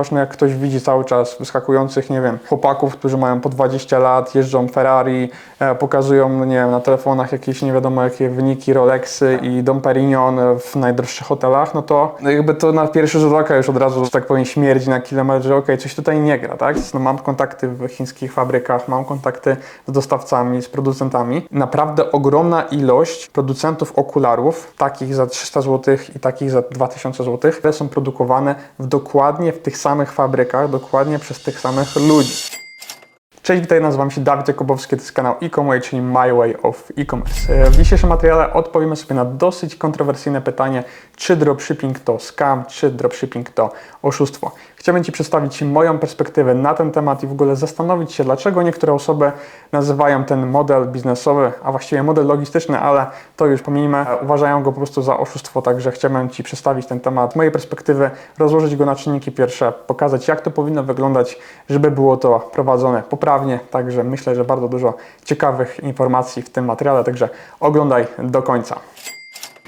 Ważne jak ktoś widzi cały czas wyskakujących, nie wiem, chłopaków, którzy mają po 20 lat, jeżdżą Ferrari, e, pokazują, no nie wiem, na telefonach jakieś nie wiadomo jakie wyniki, Rolexy i Dom Perignon w najdroższych hotelach, no to jakby to na pierwszy rzut oka już od razu, że tak powiem, śmierdzi na kilometr, że okej, coś tutaj nie gra, tak? No, mam kontakty w chińskich fabrykach, mam kontakty z dostawcami, z producentami. Naprawdę ogromna ilość producentów okularów, takich za 300 zł i takich za 2000 zł, które są produkowane w dokładnie w tych fabrykach, dokładnie przez tych samych ludzi. Cześć, witaj, nazywam się Dawid Jakubowski, to jest kanał e-commerce, czyli My Way of E-commerce. E, W dzisiejszym materiale odpowiemy sobie na dosyć kontrowersyjne pytanie, czy dropshipping to scam, czy dropshipping to oszustwo. Chciałbym Ci przedstawić moją perspektywę na ten temat i w ogóle zastanowić się, dlaczego niektóre osoby nazywają ten model biznesowy, a właściwie model logistyczny, ale to już pomijmy, e, uważają go po prostu za oszustwo, także chciałbym Ci przedstawić ten temat mojej perspektywy, rozłożyć go na czynniki pierwsze, pokazać jak to powinno wyglądać, żeby było to prowadzone poprawnie, także myślę, że bardzo dużo ciekawych informacji w tym materiale, także oglądaj do końca.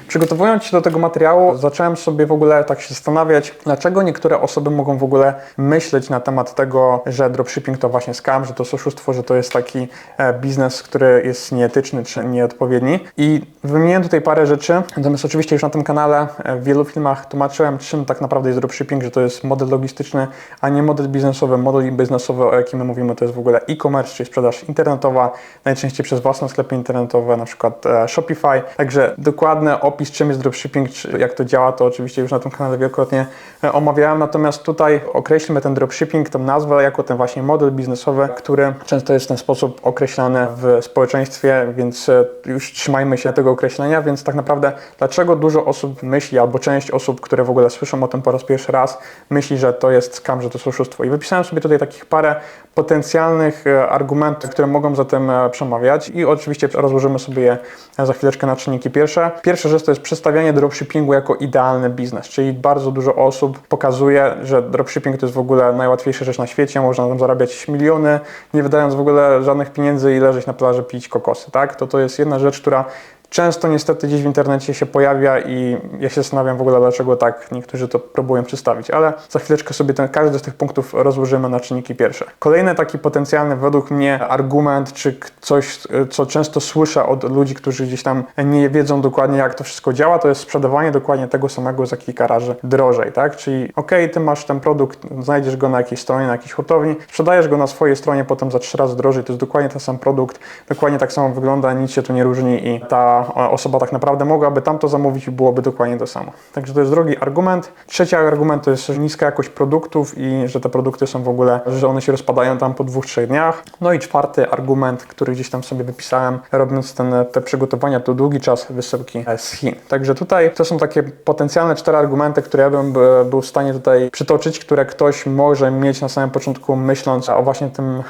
Przygotowując się do tego materiału, zacząłem sobie w ogóle tak się zastanawiać, dlaczego niektóre osoby mogą w ogóle myśleć na temat tego, że dropshipping to właśnie scam, że to jest oszustwo, że to jest taki e, biznes, który jest nieetyczny czy nieodpowiedni. I wymieniłem tutaj parę rzeczy, natomiast oczywiście już na tym kanale e, w wielu filmach tłumaczyłem, czym tak naprawdę jest dropshipping, że to jest model logistyczny, a nie model biznesowy. Model biznesowy, o jakim my mówimy, to jest w ogóle e-commerce, czyli sprzedaż internetowa, najczęściej przez własne sklepy internetowe, na przykład e, Shopify. Także dokładny opis, czym jest dropshipping, czy jak to działa, to oczywiście już na tym kanale wielokrotnie e, omawiałem. Natomiast tutaj określmy ten dropshipping, tą nazwę, jako ten właśnie model biznesowy, który często jest w ten sposób określany w społeczeństwie, więc e, już trzymajmy się tego określenia. Więc tak naprawdę, dlaczego dużo osób myśli, albo część osób, które w ogóle słyszą o tym po raz pierwszy raz, myśli, że to jest skam, że to jest oszustwo. I wypisałem sobie tutaj takich parę potencjalnych e, argumentów, które mogą za tym przemawiać i oczywiście rozłożymy sobie je za chwileczkę na czynniki pierwsze. Pierwsza rzecz to jest przedstawianie dropshippingu jako idealny biznes, czyli bardzo dużo osób pokazuje, że dropshipping to jest w ogóle najłatwiejsza rzecz na świecie, można tam zarabiać miliony, nie wydając w ogóle żadnych pieniędzy i leżeć na plaży pić kokosy, tak? To to jest jedna rzecz, która często niestety gdzieś w internecie się pojawia i ja się zastanawiam w ogóle, dlaczego tak niektórzy to próbują przedstawić, ale za chwileczkę sobie ten, każdy z tych punktów rozłożymy na czynniki pierwsze. Kolejny taki potencjalny według mnie argument, czy coś, y, co często słyszę od ludzi, którzy gdzieś tam nie wiedzą dokładnie, jak to wszystko działa, to jest sprzedawanie dokładnie tego samego za kilka razy drożej, tak? Czyli okej, ty masz ten produkt, znajdziesz go na jakiejś stronie, na jakiejś hurtowni, sprzedajesz go na swojej stronie potem za trzy razy drożej, to jest dokładnie ten sam produkt, dokładnie tak samo wygląda, nic się tu nie różni i ta osoba tak naprawdę mogłaby tamto zamówić i byłoby dokładnie to samo. Także to jest drugi argument. Trzeci argument to jest niska jakość produktów i że te produkty są w ogóle, że one się rozpadają tam po dwóch, trzech dniach. No i czwarty argument, który gdzieś tam sobie wypisałem, robiąc ten, te przygotowania, to długi czas wysyłki z Chin. Także tutaj to są takie potencjalne cztery argumenty, które ja bym e, był w stanie tutaj przytoczyć, które ktoś może mieć na samym początku, myśląc o właśnie tym e,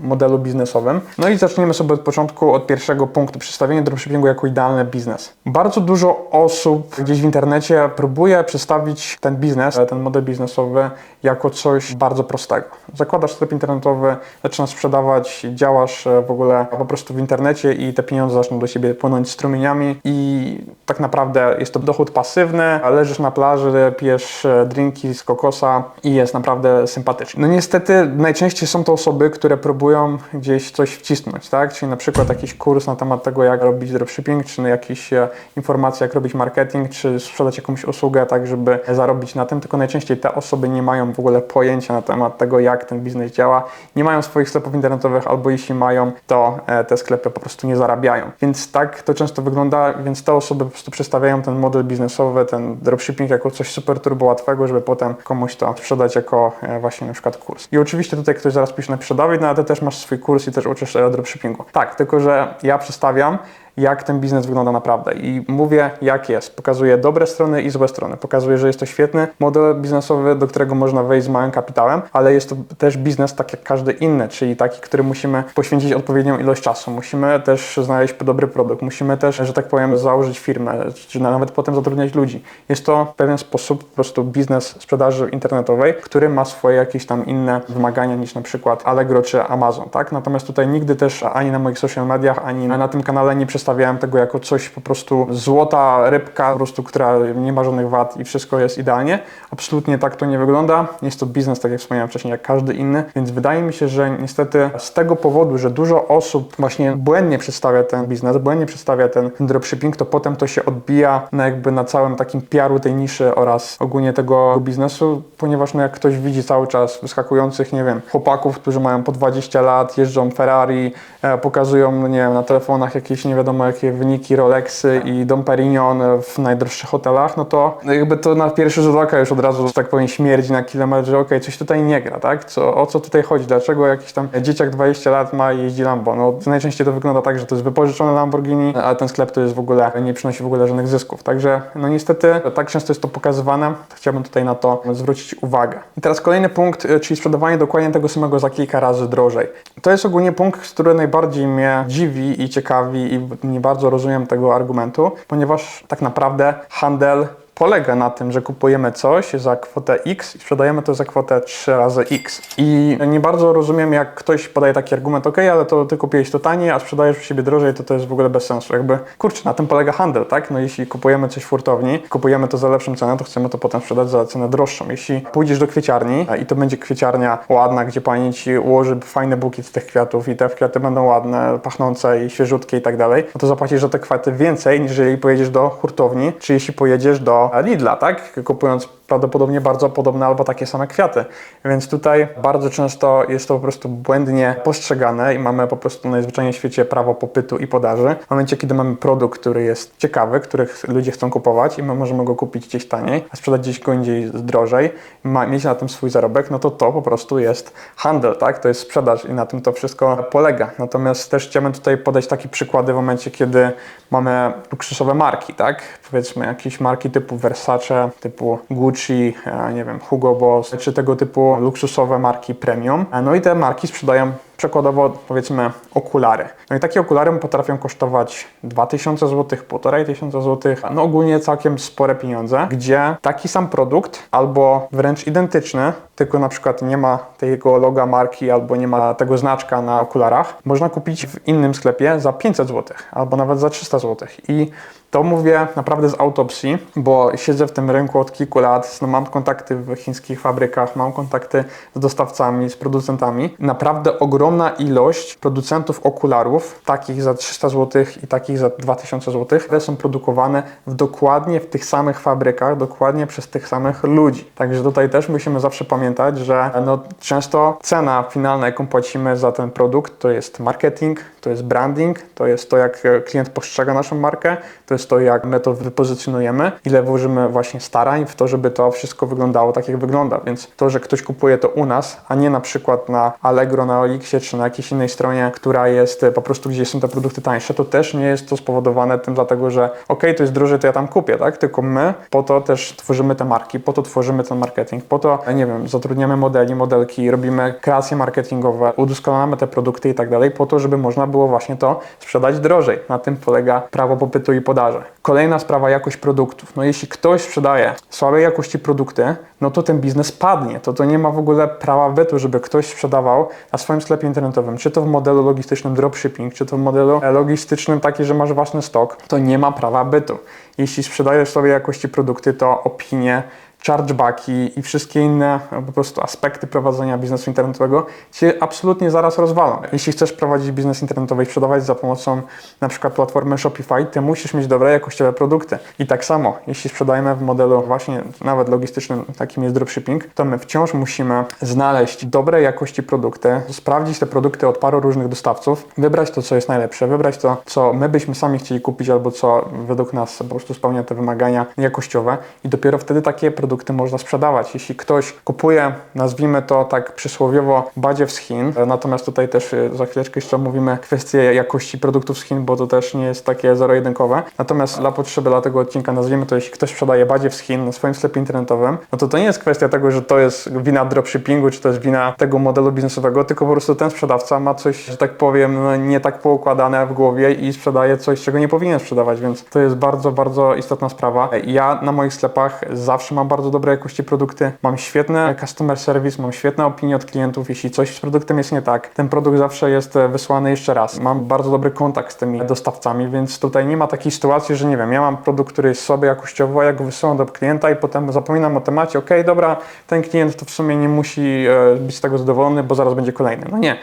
modelu biznesowym. No i zaczniemy sobie od początku, od pierwszego punktu, przedstawienie dropshippingu jako idealny biznes. Bardzo dużo osób gdzieś w internecie próbuje przedstawić ten biznes, ten model biznesowy jako coś bardzo prostego. Zakładasz sklep internetowy, zaczynasz sprzedawać, działasz e, w ogóle po prostu w internecie i te pieniądze zaczną do siebie płynąć strumieniami i tak naprawdę jest to dochód pasywny, leżysz na plaży, pijesz e, drinki z kokosa i jest naprawdę sympatycznie. No niestety najczęściej są to osoby, które próbują gdzieś coś wcisnąć, tak? Czyli na przykład jakiś kurs na temat tego, jak robić dropshipping, czy jakieś e, informacje, jak robić marketing, czy sprzedać jakąś usługę, tak żeby zarobić na tym, tylko najczęściej te osoby nie mają w ogóle pojęcia na temat tego, jak ten biznes działa, nie mają swoich sklepów internetowych, albo jeśli mają, to e, te sklepy po prostu nie zarabiają. Więc tak to często wygląda, więc te osoby po prostu przedstawiają ten model biznesowy, ten dropshipping jako coś super turbo łatwego, żeby potem komuś to sprzedać jako e, właśnie na przykład kurs. I oczywiście tutaj ktoś zaraz pisze, napisze, Dawid, no ale ty też masz swój kurs i też uczysz e, dropshippingu. Tak, tylko że ja przedstawiam jak ten biznes wygląda naprawdę. I mówię, jak jest. Pokazuję dobre strony i złe strony. Pokazuję, że jest to świetny model biznesowy, do którego można wejść z małym kapitałem, ale jest to też biznes tak jak każdy inny, czyli taki, który musimy poświęcić odpowiednią ilość czasu. Musimy też znaleźć dobry produkt. Musimy też, że tak powiem, założyć firmę, czy nawet potem zatrudniać ludzi. Jest to pewien sposób po prostu biznes sprzedaży internetowej, który ma swoje jakieś tam inne wymagania niż na przykład Allegro czy Amazon, tak? Natomiast tutaj nigdy też ani na moich social mediach, ani na tym kanale nie przedstawiam przedstawiałem tego jako coś po prostu złota rybka, po prostu, która nie ma żadnych wad i wszystko jest idealnie. Absolutnie tak to nie wygląda. Jest to biznes, tak jak wspomniałem wcześniej, jak każdy inny, więc wydaje mi się, że niestety z tego powodu, że dużo osób właśnie błędnie przedstawia ten biznes, błędnie przedstawia ten dropshipping, to potem to się odbija na jakby na całym takim PR-u tej niszy oraz ogólnie tego biznesu, ponieważ no jak ktoś widzi cały czas wyskakujących, nie wiem, chłopaków, którzy mają po 20 lat, jeżdżą Ferrari, e, pokazują, no nie wiem, na telefonach jakieś nie wiadomo jakie wyniki, Rolexy i Dom Perignon w najdroższych hotelach, no to jakby to na pierwszy rzut oka już od razu, że tak powiem, śmierdzi na kilometr, że okej, coś tutaj nie gra, tak? Co, o co tutaj chodzi? Dlaczego jakiś tam dzieciak 20 lat ma i jeździ Lambo? No najczęściej to wygląda tak, że to jest wypożyczone Lamborghini, a ten sklep to jest w ogóle, nie przynosi w ogóle żadnych zysków. Także no niestety tak często jest to pokazywane, chciałbym tutaj na to zwrócić uwagę. I teraz kolejny punkt, y, czyli sprzedawanie dokładnie tego samego za kilka razy drożej. To jest ogólnie punkt, który najbardziej mnie dziwi i ciekawi i nie bardzo rozumiem tego argumentu, ponieważ tak naprawdę handel polega na tym, że kupujemy coś za kwotę X i sprzedajemy to za kwotę 3 razy X. I nie bardzo rozumiem, jak ktoś podaje taki argument, ok, ale to ty kupiłeś to taniej, a sprzedajesz u siebie drożej, to to jest w ogóle bez sensu. Jakby, kurczę, na tym polega handel, tak? No jeśli kupujemy coś w hurtowni, kupujemy to za lepszą cenę, to chcemy to potem sprzedać za cenę droższą. Jeśli pójdziesz do kwieciarni i to będzie kwieciarnia ładna, gdzie pani ci ułoży fajny bukiet z tych kwiatów i te kwiaty będą ładne, pachnące i świeżutkie i tak dalej, no to zapłacisz za te kwiaty więcej, niż jeżeli pojedziesz do hurtowni, czy jeśli pojedziesz do Lidla, tak? Kupując prawdopodobnie bardzo podobne albo takie same kwiaty. Więc tutaj bardzo często jest to po prostu błędnie postrzegane i mamy po prostu najzwyczajniej w świecie prawo popytu i podaży. W momencie, kiedy mamy produkt, który jest ciekawy, których ludzie chcą kupować i my możemy go kupić gdzieś taniej, a sprzedać gdzieś go indziej drożej, ma, mieć na tym swój zarobek, no to to po prostu jest handel, tak? To jest sprzedaż i na tym to wszystko polega. Natomiast też chciałbym tutaj podać takie przykłady w momencie, kiedy mamy luksusowe marki, tak? Powiedzmy jakieś marki typu Versace, typu Gucci, e, nie wiem, Hugo Boss, czy tego typu luksusowe marki premium. E, No i te marki sprzedają przykładowo powiedzmy okulary. No i takie okulary potrafią kosztować 2000 zł, 1500 zł, no ogólnie całkiem spore pieniądze, gdzie taki sam produkt albo wręcz identyczny, tylko na przykład nie ma tego loga marki albo nie ma tego znaczka na okularach, można kupić w innym sklepie za 500 zł albo nawet za 300 zł. I to mówię naprawdę z autopsji, bo siedzę w tym rynku od kilku lat, no mam kontakty w chińskich fabrykach, mam kontakty z dostawcami, z producentami. Naprawdę ogromna ilość producentów okularów, takich za 300 zł i takich za 2000 zł, które są produkowane w dokładnie w tych samych fabrykach, dokładnie przez tych samych ludzi. Także tutaj też musimy zawsze pamiętać, że no, często cena finalna, jaką płacimy za ten produkt, to jest marketing, to jest branding, to jest to, jak klient postrzega naszą markę, to jest to, jak my to wypozycjonujemy, ile włożymy właśnie starań w to, żeby to wszystko wyglądało tak, jak wygląda. Więc to, że ktoś kupuje to u nas, a nie na przykład na Allegro, na Olixie, czy na jakiejś innej stronie, która jest e, po prostu, gdzie są te produkty tańsze, to też nie jest to spowodowane tym dlatego, że ok, to jest drożej, to ja tam kupię, tak? Tylko my po to też tworzymy te marki, po to tworzymy ten marketing, po to, nie wiem, zatrudniamy modeli, modelki, robimy kreacje marketingowe, udoskonalamy te produkty i tak dalej, po to, żeby można było właśnie to sprzedać drożej. Na tym polega prawo popytu i podaży. Kolejna sprawa, jakość produktów. No jeśli ktoś sprzedaje słabej jakości produkty, no to ten biznes padnie. To to nie ma w ogóle prawa wetu, żeby ktoś sprzedawał na swoim sklepie internetowym, czy to w modelu logistycznym dropshipping, czy to w modelu logistycznym taki, że masz własny stok, to nie ma prawa bytu. Jeśli sprzedajesz słabej jakości produkty, to opinie chargebacki i wszystkie inne e, po prostu aspekty prowadzenia biznesu internetowego Cię absolutnie zaraz rozwalą. Jeśli chcesz prowadzić biznes internetowy i sprzedawać za pomocą na przykład platformy Shopify, Ty musisz mieć dobre jakościowe produkty. I tak samo, jeśli sprzedajemy w modelu właśnie nawet logistycznym, takim jest dropshipping, to my wciąż musimy znaleźć dobre jakości produkty, sprawdzić te produkty od paru różnych dostawców, wybrać to, co jest najlepsze, wybrać to, co my byśmy sami chcieli kupić albo co według nas po prostu spełnia te wymagania jakościowe i dopiero wtedy takie produkty można sprzedawać. Jeśli ktoś kupuje, nazwijmy to tak przysłowiowo, badziew z Chin, natomiast tutaj też y, za chwileczkę jeszcze omówimy kwestię jakości produktów z Chin, bo to też nie jest takie zero-jedynkowe. Natomiast dla potrzeby dla tego odcinka nazwijmy to, jeśli ktoś sprzedaje badziew z Chin na swoim sklepie internetowym, no to to nie jest kwestia tego, że to jest wina dropshippingu, czy to jest wina tego modelu biznesowego, tylko po prostu ten sprzedawca ma coś, że tak powiem, no, nie tak poukładane w głowie i sprzedaje coś, czego nie powinien sprzedawać, więc to jest bardzo, bardzo istotna sprawa. Ja na moich sklepach zawsze mam bardzo bardzo dobrej jakości produkty, mam świetny customer service, mam świetne opinie od klientów. Jeśli coś z produktem jest nie tak, ten produkt zawsze jest e, wysłany jeszcze raz. Mam bardzo dobry kontakt z tymi dostawcami, więc tutaj nie ma takiej sytuacji, że nie wiem, ja mam produkt, który jest sobie jakościowo, ja go wysyłam do klienta i potem zapominam o temacie, ok, dobra, ten klient to w sumie nie musi e, być z tego zadowolony, bo zaraz będzie kolejny. No nie.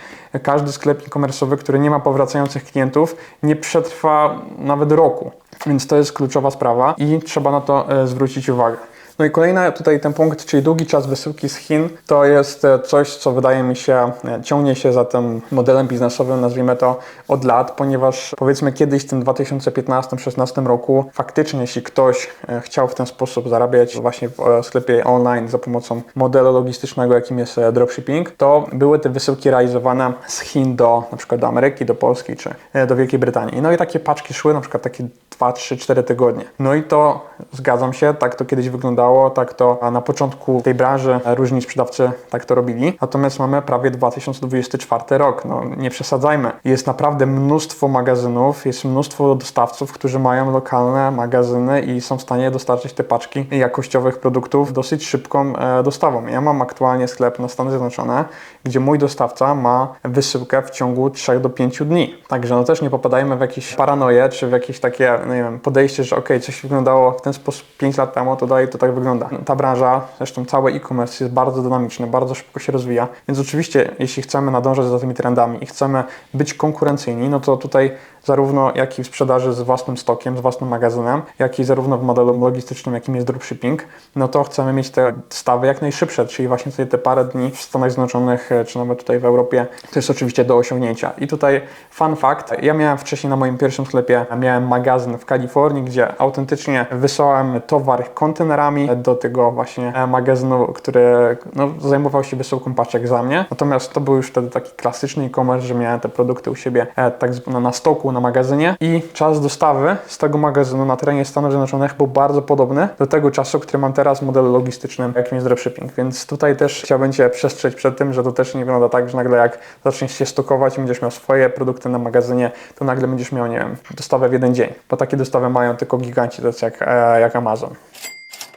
Każdy sklep e-commerce'owy, który nie ma powracających klientów, nie przetrwa nawet roku. Więc to jest kluczowa sprawa i trzeba na to e, zwrócić uwagę. No i kolejny tutaj ten punkt, czyli długi czas wysyłki z Chin, to jest e, coś, co wydaje mi się e, ciągnie się za tym modelem biznesowym, nazwijmy to od lat, ponieważ powiedzmy kiedyś w tym 2015-16 roku faktycznie jeśli ktoś e, chciał w ten sposób zarabiać właśnie w sklepie online za pomocą modelu logistycznego, jakim jest dropshipping, to były te wysyłki realizowane z Chin do na przykład do Ameryki, do Polski czy do Wielkiej Brytanii. No i takie paczki szły na przykład takie 2, 3, 4 tygodnie. No i to zgadzam się, tak to kiedyś wyglądało, tak to na początku tej branży różni sprzedawcy tak to robili. Natomiast mamy prawie 2024 rok. No nie przesadzajmy. Jest naprawdę mnóstwo magazynów, jest mnóstwo dostawców, którzy mają lokalne magazyny i są w stanie dostarczyć te paczki jakościowych produktów dosyć szybką e, dostawą. Ja mam aktualnie sklep na Stany Zjednoczone, gdzie mój dostawca ma wysyłkę w ciągu 3 do 5 dni. Także no też nie popadajmy w jakieś paranoje, czy w jakieś takie no nie wiem, podejście, że ok, coś wyglądało w ten sposób 5 lat temu, to dalej to tak wygląda. No, ta branża, zresztą cały e-commerce jest bardzo dynamiczny, bardzo szybko się rozwija, więc oczywiście jeśli chcemy nadążać za tymi trendami i chcemy być konkurencyjni, no to tutaj zarówno jak i w sprzedaży z własnym stokiem, z własnym magazynem, jak i zarówno w modelu logistycznym, jakim jest dropshipping, no to chcemy mieć te stawy jak najszybsze, czyli właśnie tutaj te parę dni w Stanach Zjednoczonych, e, czy nawet tutaj w Europie, to jest oczywiście do osiągnięcia. I tutaj fun fact, ja miałem wcześniej na moim pierwszym sklepie, miałem magazyn w Kalifornii, gdzie autentycznie wysłałem towar kontenerami do tego właśnie e, magazynu, który no, zajmował się wysyłką paczek za mnie. Natomiast to był już wtedy taki klasyczny e-commerce, że miałem te produkty u siebie e, tak na stoku, na magazynie i czas dostawy z tego magazynu na terenie Stanów Zjednoczonych był bardzo podobny do tego czasu, który mam teraz w modelu logistycznym, jakim jest dropshipping. Więc tutaj też chciałbym Cię przestrzec przed tym, że to też nie wygląda tak, że nagle jak zaczniesz się stokować i będziesz miał swoje produkty na magazynie, to nagle będziesz miał, nie wiem, dostawę w jeden dzień. Bo takie dostawy mają tylko giganci, jest jak, e, jak Amazon.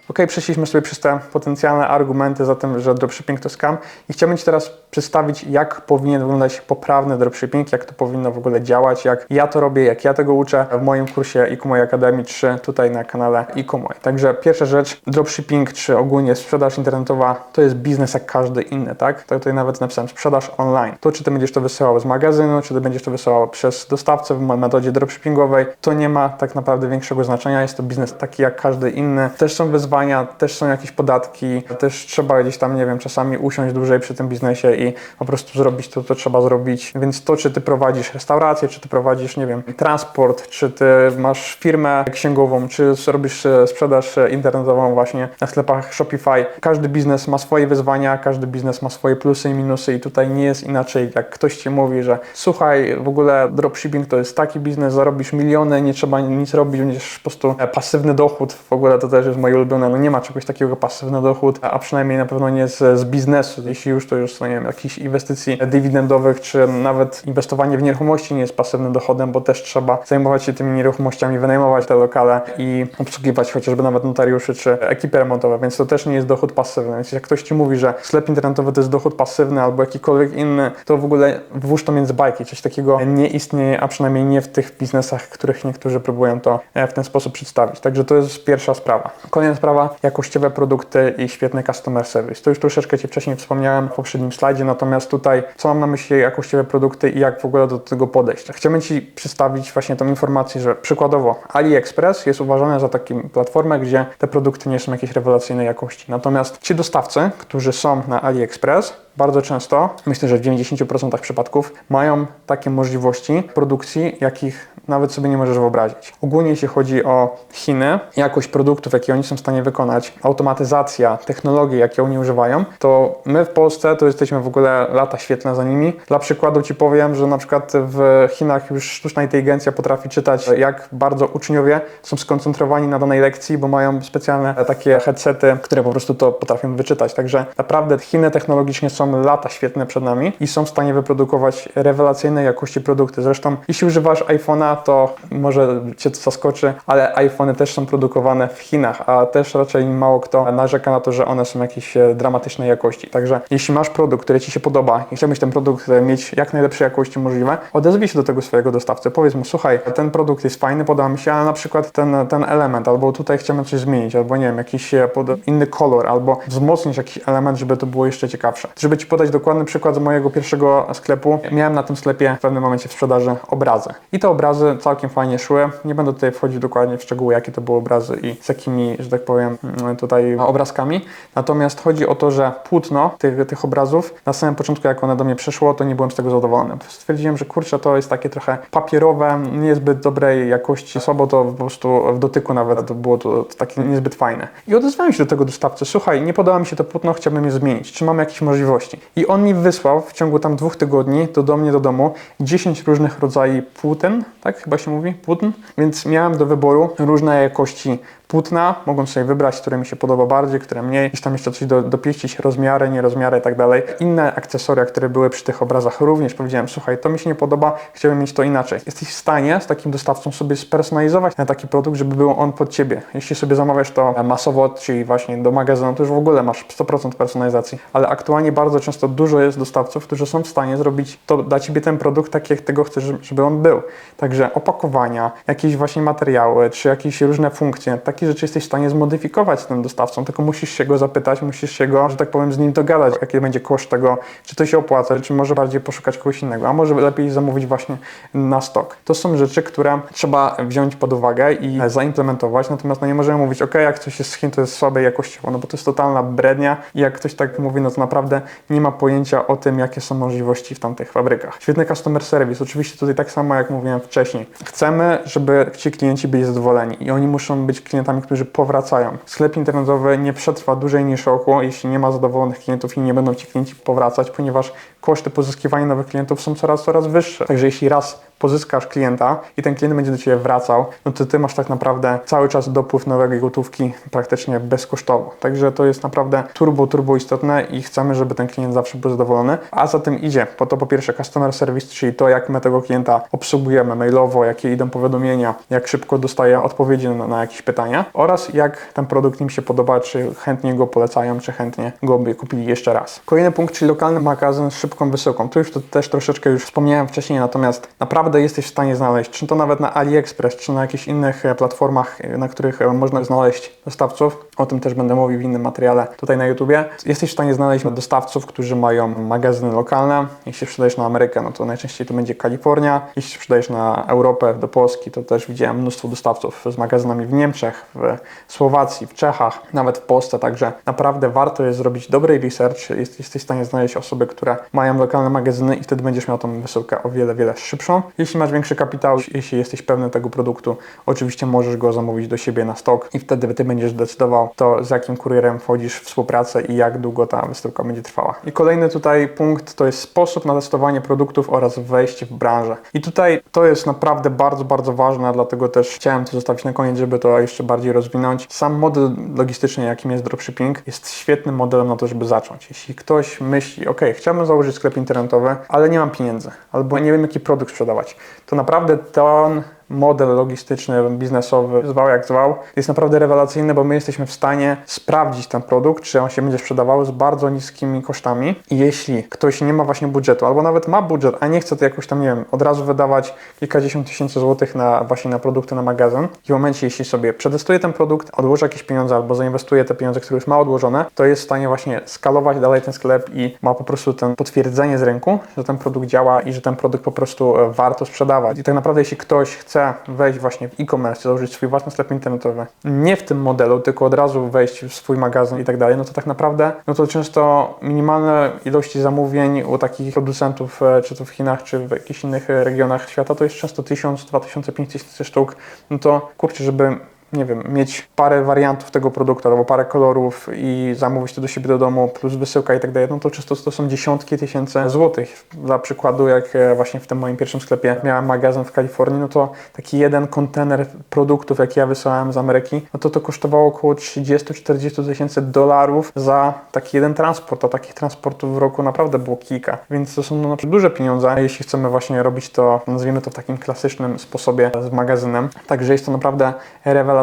Ok, przeszliśmy sobie przez te potencjalne argumenty za tym, że dropshipping to scam i chciałbym Ci teraz przedstawić, jak powinien wyglądać poprawny dropshipping, jak to powinno w ogóle działać, jak ja to robię, jak ja tego uczę w moim kursie e-commerce Academy 3 tutaj na kanale e-commerce. Także pierwsza rzecz, dropshipping czy ogólnie sprzedaż internetowa to jest biznes jak każdy inny, tak? To tutaj nawet napisałem sprzedaż online. To czy Ty będziesz to wysyłał z magazynu, czy Ty będziesz to wysyłał przez dostawcę w metodzie dropshippingowej, to nie ma tak naprawdę większego znaczenia. Jest to biznes taki jak każdy inny. Też są wyzwania też są jakieś podatki, też trzeba gdzieś tam, nie wiem, czasami usiąść dłużej przy tym biznesie i po prostu zrobić to, co trzeba zrobić. Więc to, czy ty prowadzisz restaurację, czy ty prowadzisz, nie wiem, transport, czy ty masz firmę księgową, czy robisz e, sprzedaż e, internetową właśnie na sklepach Shopify. Każdy biznes ma swoje wyzwania, każdy biznes ma swoje plusy i minusy i tutaj nie jest inaczej. Jak ktoś ci mówi, że słuchaj, w ogóle dropshipping to jest taki biznes, zarobisz miliony, nie trzeba nic robić, będziesz po prostu e, pasywny dochód. W ogóle to też jest moje ulubione no nie ma czegoś takiego pasywny dochód, a przynajmniej na pewno nie z, z biznesu. Jeśli już, to już nie wiem, jakichś inwestycji dywidendowych, czy nawet inwestowanie w nieruchomości nie jest pasywnym dochodem, bo też trzeba zajmować się tymi nieruchomościami, wynajmować te lokale i obsługiwać chociażby nawet notariuszy czy ekipy remontowe, więc to też nie jest dochód pasywny. Więc jak ktoś Ci mówi, że sklep internetowy to jest dochód pasywny albo jakikolwiek inny, to w ogóle włóż to między bajki. Coś takiego nie istnieje, a przynajmniej nie w tych biznesach, których niektórzy próbują to w ten sposób przedstawić. Także to jest pierwsza sprawa. Kolejna sprawa jakościowe produkty i świetny customer service. To już troszeczkę Ci wcześniej wspomniałem w poprzednim slajdzie, natomiast tutaj co mam na myśli jakościowe produkty i jak w ogóle do tego podejść. Chciałbym Ci przedstawić właśnie tą informację, że przykładowo AliExpress jest uważany za taką platformę, gdzie te produkty nie są jakiejś rewelacyjnej jakości. Natomiast ci dostawcy, którzy są na AliExpress, bardzo często, myślę, że w 90% przypadków, mają takie możliwości produkcji, jakich nawet sobie nie możesz wyobrazić. Ogólnie jeśli chodzi o Chiny, jakość produktów, jakie oni są w stanie wykonać, automatyzacja, technologie, jakie oni używają, to my w Polsce to jesteśmy w ogóle lata świetne za nimi. Dla przykładu Ci powiem, że na przykład w Chinach już sztuczna inteligencja potrafi czytać, jak bardzo uczniowie są skoncentrowani na danej lekcji, bo mają specjalne takie headsety, które po prostu to potrafią wyczytać. Także naprawdę Chiny technologicznie są są lata świetne przed nami i są w stanie wyprodukować rewelacyjnej jakości produkty. Zresztą, jeśli używasz iPhone'a, to może Cię to zaskoczy, ale iPhony też są produkowane w Chinach, a też raczej mało kto narzeka na to, że one są jakieś e, dramatycznej jakości. Także jeśli masz produkt, który Ci się podoba i chciałbyś ten produkt e, mieć jak najlepszej jakości możliwe, odezwij się do tego swojego dostawcy. Powiedz mu, słuchaj, ten produkt jest fajny, podoba mi się, ale na przykład ten, ten element, albo tutaj chciałbym coś zmienić, albo nie wiem, jakiś e, inny kolor, albo wzmocnić jakiś element, żeby to było jeszcze ciekawsze. Żeby Ci podać dokładny przykład z mojego pierwszego sklepu, miałem na tym sklepie w pewnym momencie w sprzedaży obrazy. I te obrazy całkiem fajnie szły. Nie będę tutaj wchodzić dokładnie w szczegóły, jakie to były obrazy i z jakimi, że tak powiem, mm, tutaj obrazkami. Natomiast chodzi o to, że płótno tych, tych obrazów, na samym początku, jak one do mnie przyszło, to nie byłem z tego zadowolony. Stwierdziłem, że kurczę, to jest takie trochę papierowe, niezbyt dobrej jakości, słabo to po prostu w dotyku nawet to było to, to takie niezbyt fajne. I odezwałem się do tego dostawcy, słuchaj, nie podoba mi się to płótno, chciałbym je zmienić, czy mam jakieś możliwości? I on mi wysłał w ciągu tam dwóch tygodni do, do mnie do domu 10 różnych rodzajów płóten, tak chyba się mówi, płótn, więc miałem do wyboru różne jakości płótna, mogą sobie wybrać, które mi się podoba bardziej, które mniej, gdzieś tam jeszcze coś do, dopieścić, rozmiary, nierozmiary i tak dalej. Inne akcesoria, które były przy tych obrazach również powiedziałem, słuchaj, to mi się nie podoba, chciałbym mieć to inaczej. Jesteś w stanie z takim dostawcą sobie spersonalizować na taki produkt, żeby był on pod Ciebie. Jeśli sobie zamawiasz to masowo, czyli właśnie do magazynu, to już w ogóle masz 100% personalizacji, ale aktualnie bardzo często dużo jest dostawców, którzy są w stanie zrobić to dla Ciebie ten produkt tak, jak tego chcesz, żeby on był. Także opakowania, jakieś właśnie materiały, czy jakieś różne funkcje, takie rzeczy jesteś w stanie zmodyfikować tym dostawcą, tylko musisz się go zapytać, musisz się go, że tak powiem, z nim dogadać, jaki będzie koszt tego, czy to się opłaca, czy może bardziej poszukać kogoś innego, a może lepiej zamówić właśnie na stok. To są rzeczy, które trzeba wziąć pod uwagę i zaimplementować, natomiast no nie możemy mówić, ok, jak coś jest z Chin, to jest słabej jakościowo, no bo to jest totalna brednia i jak ktoś tak mówi, no to naprawdę nie ma pojęcia o tym, jakie są możliwości w tamtych fabrykach. Świetny customer service, oczywiście tutaj tak samo jak mówiłem wcześniej. Chcemy, żeby ci klienci byli zadowoleni i oni muszą być klientami, którzy powracają. Sklep internetowy nie przetrwa dłużej niż roku, jeśli nie ma zadowolonych klientów i nie będą ci klienci powracać, ponieważ koszty pozyskiwania nowych klientów są coraz, coraz wyższe. Także jeśli raz pozyskasz klienta i ten klient będzie do Ciebie wracał, no to Ty masz tak naprawdę cały czas dopływ nowej gotówki praktycznie bezkosztowo. Także to jest naprawdę turbo, turbo istotne i chcemy, żeby ten klient zawsze był zadowolony. A za tym idzie, po to po pierwsze customer service, czyli to, jak my tego klienta obsługujemy mailowo, jakie idą powiadomienia, jak szybko dostaje odpowiedzi na, na jakieś pytania oraz jak ten produkt im się podoba, czy chętnie go polecają, czy chętnie go by kupili jeszcze raz. Kolejny punkt, czyli lokalny magazyn z szybką wysyłką. Tu już to też troszeczkę już wspomniałem wcześniej, natomiast naprawdę jesteś w stanie znaleźć, czy to nawet na AliExpress, czy na jakichś innych e, platformach, e, na których e, można znaleźć dostawców. O tym też będę mówił w innym materiale tutaj na YouTubie. Jesteś w stanie znaleźć dostawców, którzy mają magazyny lokalne. Jeśli sprzedajesz na Amerykę, no to najczęściej to będzie Kalifornia. Jeśli sprzedajesz na Europę, do Polski, to też widziałem mnóstwo dostawców z magazynami w Niemczech, w Słowacji, w Czechach, nawet w Polsce. Także naprawdę warto jest zrobić dobry research. Jest, jesteś w stanie znaleźć osoby, które mają lokalne magazyny i wtedy będziesz miał tą wysyłkę o wiele, wiele szybszą. Jeśli masz większy kapitał, jeśli jesteś pewny tego produktu, oczywiście możesz go zamówić do siebie na stok i wtedy ty będziesz decydował to, z jakim kurierem wchodzisz w współpracę i jak długo ta wysyłka będzie trwała. I kolejny tutaj punkt to jest sposób na testowanie produktów oraz wejście w branżę. I tutaj to jest naprawdę bardzo, bardzo ważne, dlatego też chciałem to zostawić na koniec, żeby to jeszcze bardziej rozwinąć. Sam model logistyczny, jakim jest dropshipping, jest świetnym modelem na to, żeby zacząć. Jeśli ktoś myśli, ok, chciałbym założyć sklep internetowy, ale nie mam pieniędzy, albo nie wiem, jaki produkt sprzedawać, to naprawdę ten model logistyczny, biznesowy, zwał jak zwał, jest naprawdę rewelacyjny, bo my jesteśmy w stanie sprawdzić ten produkt, czy on się będzie sprzedawał z bardzo niskimi kosztami. I jeśli ktoś nie ma właśnie budżetu, albo nawet ma budżet, a nie chce to jakoś tam, nie wiem, od razu wydawać kilkadziesiąt tysięcy złotych na właśnie na produkty na magazyn, i w momencie, jeśli sobie przetestuje ten produkt, odłoży jakieś pieniądze albo zainwestuje te pieniądze, które już ma odłożone, to jest w stanie właśnie skalować dalej ten sklep i ma po prostu ten potwierdzenie z rynku, że ten produkt działa i że ten produkt po prostu e, warto sprzedawać. I tak naprawdę, jeśli ktoś chce wejść właśnie w e-commerce, założyć swój własny sklep internetowy, nie w tym modelu, tylko od razu wejść w swój magazyn i tak dalej, no to tak naprawdę, no to często minimalne ilości zamówień u takich producentów, e, czy to w Chinach, czy w jakichś innych e, regionach świata, to jest często 1000, 2000, 5000 sztuk, no to kurczę, żeby nie wiem, mieć parę wariantów tego produktu albo parę kolorów i zamówić to do siebie do domu, plus wysyłka i tak dalej, no to często to są dziesiątki tysięcy złotych. Dla przykładu, jak e, właśnie w tym moim pierwszym sklepie miałem magazyn w Kalifornii, no to taki jeden kontener produktów, jaki ja wysyłałem z Ameryki, no to to kosztowało około 30-40 tysięcy dolarów za taki jeden transport, a takich transportów w roku naprawdę było kilka, więc to są no, duże pieniądze, jeśli chcemy właśnie robić to, nazwijmy to w takim klasycznym sposobie z magazynem. Także jest to naprawdę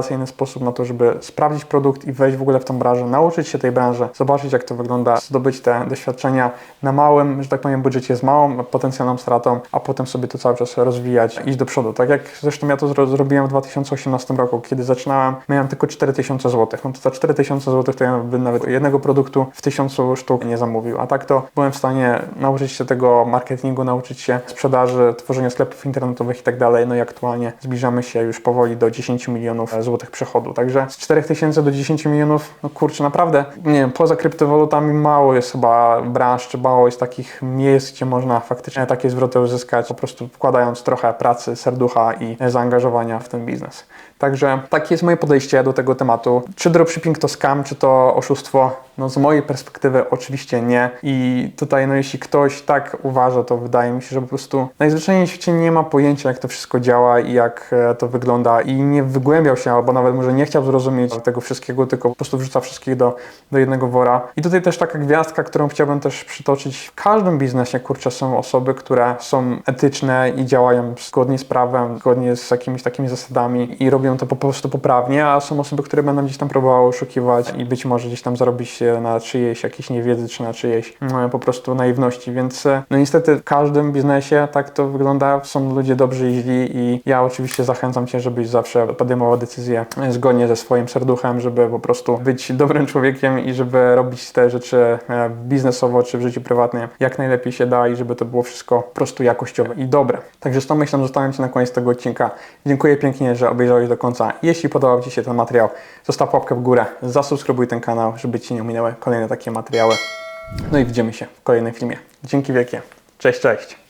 rewelacyjny sposób na to, żeby sprawdzić produkt i wejść w ogóle w tą branżę, nauczyć się tej branży, zobaczyć jak to wygląda, zdobyć te doświadczenia na małym, że tak powiem, budżecie z małą potencjalną stratą, a potem sobie to cały czas rozwijać, iść do przodu. Tak jak zresztą ja to zro- zrobiłem w 2018 roku, kiedy zaczynałem, miałem tylko 4000 zł. No to za 4000 zł to ja bym nawet jednego produktu w 1000 sztuk nie zamówił, a tak to byłem w stanie nauczyć się tego marketingu, nauczyć się sprzedaży, tworzenia sklepów internetowych i tak dalej. No i aktualnie zbliżamy się już powoli do 10 milionów złotych przychodu. Także z 4000 do 10 milionów, no kurczę, naprawdę, nie wiem, poza kryptowalutami mało jest chyba branż, czy mało jest takich miejsc, gdzie można faktycznie takie zwroty uzyskać, po prostu wkładając trochę pracy, serducha i zaangażowania w ten biznes. Także takie jest moje podejście do tego tematu. Czy dropshipping to scam, czy to oszustwo? No z mojej perspektywy oczywiście nie. I tutaj no jeśli ktoś tak uważa, to wydaje mi się, że po prostu najzwyczajniej w świecie nie ma pojęcia jak to wszystko działa i jak e, to wygląda i nie wygłębiał się, albo nawet może nie chciał zrozumieć tego wszystkiego, tylko po prostu wrzuca wszystkich do, do jednego wora. I tutaj też taka gwiazdka, którą chciałbym też przytoczyć. W każdym biznesie, kurczę, są osoby, które są etyczne i działają zgodnie z prawem, zgodnie z jakimiś takimi zasadami i robią to po prostu poprawnie, a są osoby, które będą gdzieś tam próbowały oszukiwać i być może gdzieś tam zarobić się na czyjejś jakiejś niewiedzy, czy na czyjejś no, po prostu naiwności, więc e, no niestety w każdym biznesie tak to wygląda, są ludzie dobrzy i źli i ja oczywiście zachęcam Cię, żebyś zawsze podejmował decyzje e, zgodnie ze swoim serduchem, żeby po prostu być dobrym człowiekiem i żeby robić te rzeczy e, biznesowo czy w życiu prywatnym jak najlepiej się da i żeby to było wszystko po prostu jakościowe i dobre. Także z tą myślą zostawiam Ci na koniec tego odcinka. Dziękuję pięknie, że obejrzałeś do końca. Jeśli podobał Ci się ten materiał, zostaw łapkę w górę, zasubskrybuj ten kanał, żeby Ci nie ominęły kolejne takie materiały. No i widzimy się w kolejnym filmie. Dzięki wielkie. Cześć, cześć.